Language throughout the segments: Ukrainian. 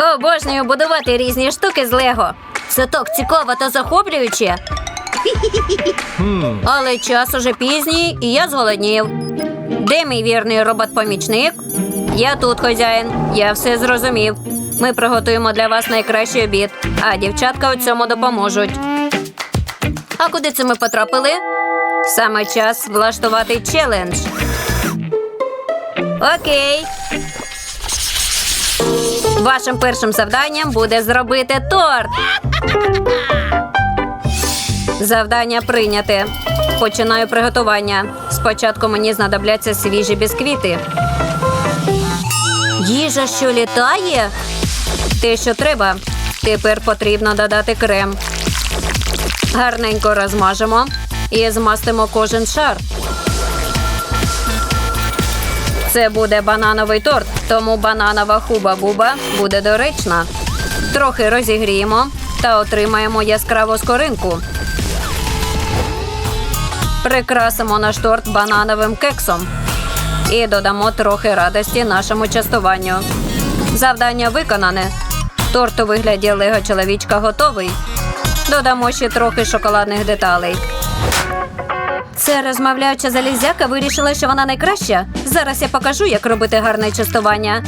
Обожнюю будувати різні штуки з Лего. Це так цікаво та захоплююче. Але час уже пізній, і я зголоднів. Де мій вірний робот-помічник? Я тут, хазяїн. Я все зрозумів. Ми приготуємо для вас найкращий обід, а дівчатка у цьому допоможуть. А куди це ми потрапили? Саме час влаштувати челендж. Окей. Вашим першим завданням буде зробити торт. Завдання прийняте. Починаю приготування. Спочатку мені знадобляться свіжі бісквіти. Їжа, що літає? Те, що треба. Тепер потрібно додати крем. Гарненько розмажемо і змастимо кожен шар. Це буде банановий торт, тому бананова хуба-буба буде доречна. Трохи розігріємо та отримаємо яскраву скоринку. Прикрасимо наш торт банановим кексом і додамо трохи радості нашому частуванню. Завдання виконане. Торт у вигляді лего чоловічка готовий. Додамо ще трохи шоколадних деталей. Це розмовляюча залізяка вирішила, що вона найкраща. Зараз я покажу, як робити гарне частування.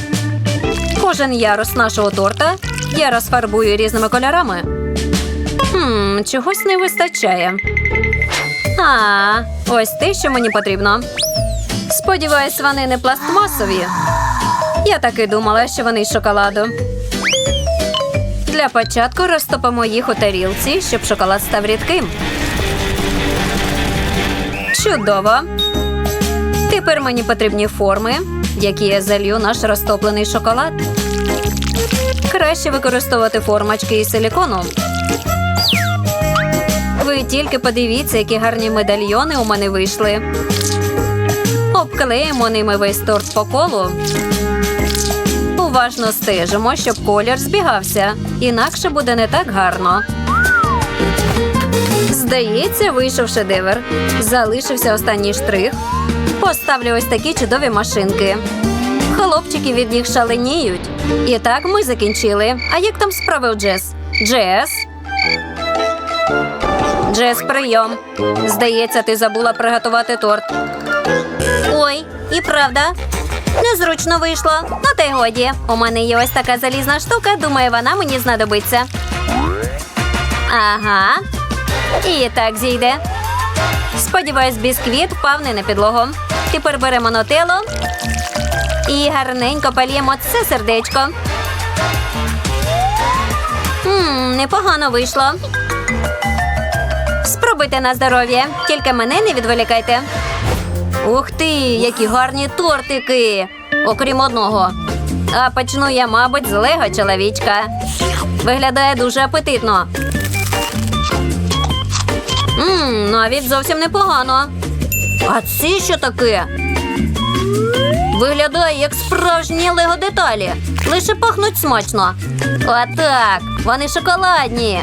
Кожен ярус нашого торта я розфарбую різними кольорами. Хм, чогось не вистачає. А, ось те, що мені потрібно. Сподіваюсь, вони не пластмасові. Я так і думала, що вони з шоколаду. Для початку розтопимо їх у тарілці, щоб шоколад став рідким. Чудово. Тепер мені потрібні форми, які я залью наш розтоплений шоколад. Краще використовувати формочки із силікону. Ви тільки подивіться, які гарні медальйони у мене вийшли. Обклеїмо ними весь торт по колу. Уважно стежимо, щоб колір збігався, інакше буде не так гарно. Здається, вийшов шедевр. Залишився останній штрих. Поставлю ось такі чудові машинки. Хлопчики від них шаленіють. І так ми закінчили. А як там справи у Джес? Джес? Джес, прийом. Здається, ти забула приготувати торт. Ой, і правда. Незручно вийшло. Ну та й годі. У мене є ось така залізна штука, думаю, вона мені знадобиться. Ага. І так зійде. Сподіваюсь, бісквіт впав не на підлогу. Тепер беремо нотело і гарненько пальємо це сердечко. Ммм, непогано вийшло. Спробуйте на здоров'я, тільки мене не відволікайте. Ух ти, які гарні тортики! Окрім одного. А почну я, мабуть, з чоловічка. Виглядає дуже апетитно. Ммм, навіть зовсім непогано. А це що таке? Виглядає як справжні лего деталі. Лише пахнуть смачно. Отак, вони шоколадні.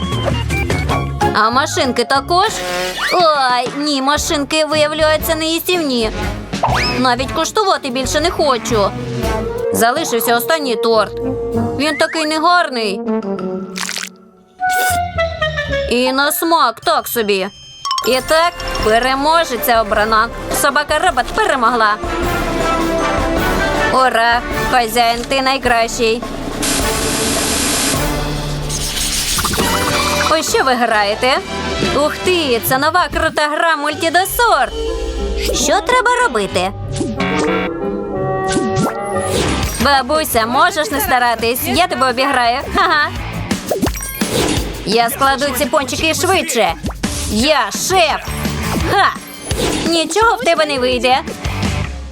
А машинки також? Ой, ні, машинки виявляються неїстівні. Навіть коштувати більше не хочу. Залишився останній торт. Він такий негарний. І на смак так собі. І так, переможеця обрана. Собака робот перемогла. Ура! Хазяїн, ти найкращий. Ось що ви граєте? Ух ти, це нова крута гра мультідосорт. Що треба робити? Бабуся, можеш не старатись, я тебе обіграю. Ха-ха. Я складу ці пончики швидше. Я шеф. Ха! Нічого в тебе не вийде.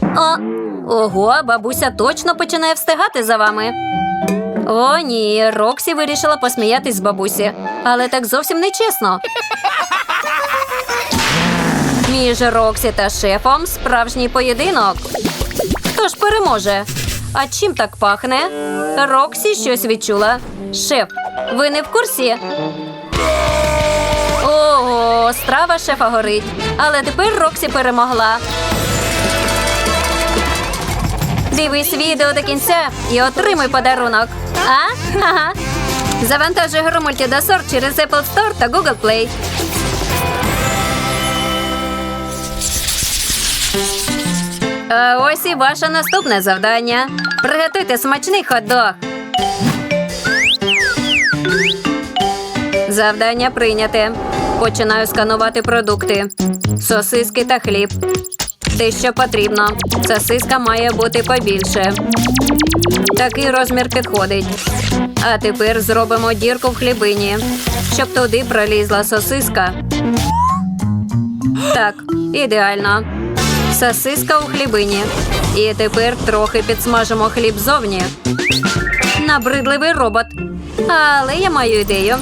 О, ого, бабуся точно починає встигати за вами. О, ні, Роксі вирішила посміятись з бабусі, але так зовсім не чесно. Між Роксі та шефом справжній поєдинок. Хто ж переможе? А чим так пахне? Роксі щось відчула. Шеф, ви не в курсі? Страва шефа горить. Але тепер Роксі перемогла. Дивись відео до кінця і отримай подарунок. А? Ага. Завантажуй гру мультидосор через Apple Store та Google Play. А ось і ваше наступне завдання. Приготуйте смачний хот-дог. Завдання прийняте. Починаю сканувати продукти. Сосиски та хліб. Те, що потрібно. Сосиска має бути побільше. Такий розмір підходить. А тепер зробимо дірку в хлібині, щоб туди пролізла сосиска. Так, ідеально. Сосиска у хлібині. І тепер трохи підсмажимо хліб зовні. Набридливий робот. Але я маю ідею.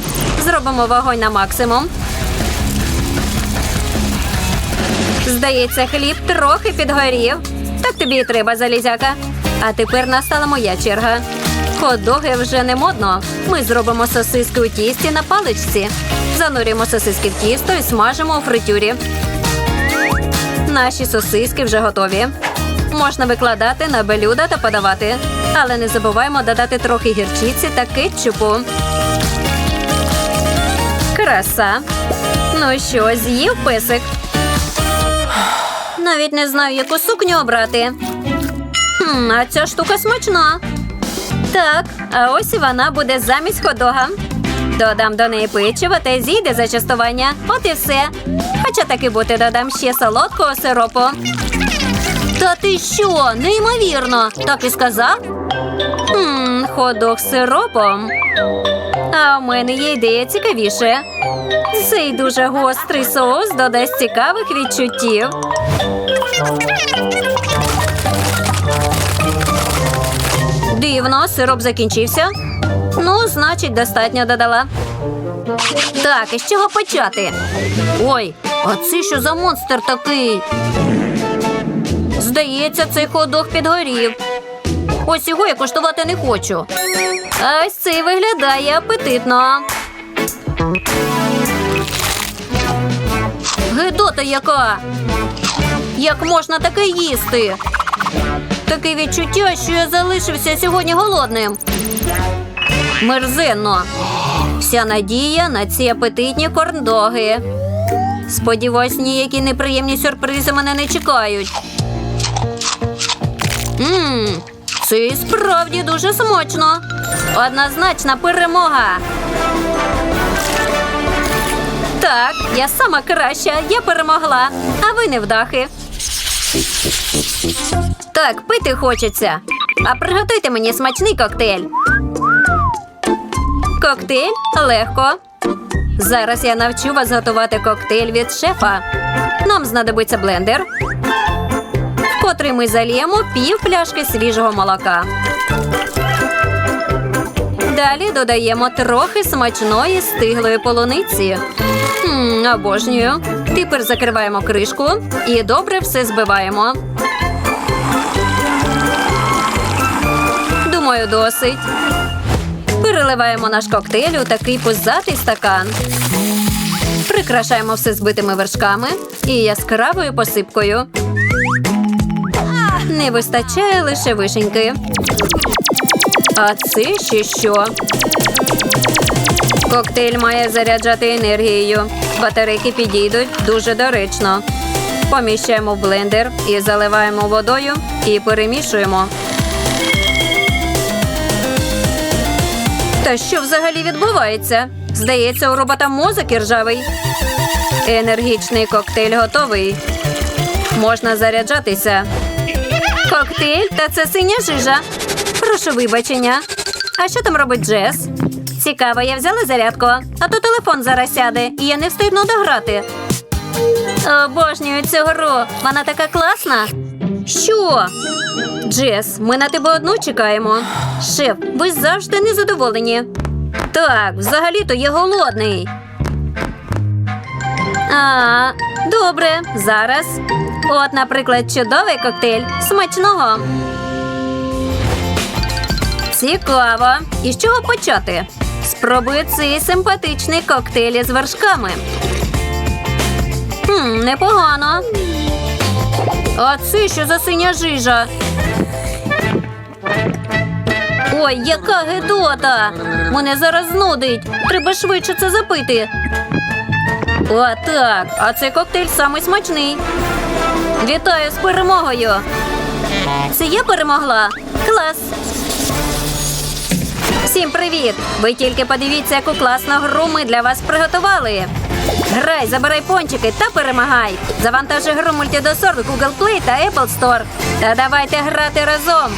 Зробимо вогонь на максимум. Здається, хліб трохи підгорів. Так тобі і треба, залізяка. А тепер настала моя черга. Хот-доги вже не модно. Ми зробимо сосиски у тісті на паличці. Занурюємо сосиски в тісто і смажимо у фритюрі. Наші сосиски вже готові. Можна викладати на блюда та подавати. Але не забуваємо додати трохи гірчиці та кетчупу. Краса. Ну що, з'їв песик? Навіть не знаю, яку сукню обрати. Хм, а ця штука смачна. Так, а ось і вона буде замість ходога. Додам до неї печиво та зійде за частування. От і все. Хоча таки бути додам ще солодкого сиропу. Та ти що? Неймовірно. Так і сказав? Хм, ходок з сиропом. А у мене є ідея цікавіше. Цей дуже гострий соус додасть цікавих відчуттів. Дивно, сироп закінчився. Ну, значить, достатньо додала. Так, і з чого почати? Ой, а це що за монстр такий? Здається, цей ходок підгорів. Ось його я коштувати не хочу. А ось цей виглядає апетитно. Гидота яка! Як можна таке їсти? Таке відчуття, що я залишився сьогодні голодним. Мерзенно. Вся надія на ці апетитні корндоги. Сподіваюсь, ніякі неприємні сюрпризи мене не чекають. Мм, це і справді дуже смачно. Однозначна перемога. Так, я сама краща, я перемогла, а ви невдахи. Так, пити хочеться. А приготуйте мені смачний коктейль. Коктейль легко. Зараз я навчу вас готувати коктейль від шефа. Нам знадобиться блендер, котрий ми заліємо пів пляшки свіжого молока. Далі додаємо трохи смачної стиглої полуниці. М, обожнюю. Тепер закриваємо кришку і добре все збиваємо. Думаю, досить. Переливаємо наш коктейль у такий пузатий стакан. Прикрашаємо все збитими вершками і яскравою посипкою. Не вистачає лише вишеньки. А це ще що? Коктейль має заряджати енергією. Батарейки підійдуть дуже доречно. Поміщаємо в блендер і заливаємо водою і перемішуємо. Та що взагалі відбувається? Здається, у робота мозок іржавий. Енергічний коктейль готовий. Можна заряджатися. Коктейль та це синя жижа. Прошу вибачення. А що там робить Джес? Цікаво, я взяла зарядку, а то телефон зараз сяде, і я не встигну дограти. Обожнюю цю гру. Вона така класна. Що? Джес, ми на тебе одну чекаємо. Шеф, ви завжди незадоволені. Так, взагалі-то я голодний. А, добре, зараз. От, наприклад, чудовий коктейль. Смачного. Цікаво. І з чого почати? Спробую цей симпатичний коктейль із вершками. Хм, непогано. А це що за синя жижа? Ой, яка гидота! Мене зараз нудить. Треба швидше це запити. О, так, а цей коктейль самий смачний. Вітаю з перемогою. Це я перемогла. Клас. Всім привіт! Ви тільки подивіться, яку класну гру ми для вас приготували. Грай, забирай пончики та перемагай. Завантажи гру мультидосор в Google Play та Apple Store. Та давайте грати разом.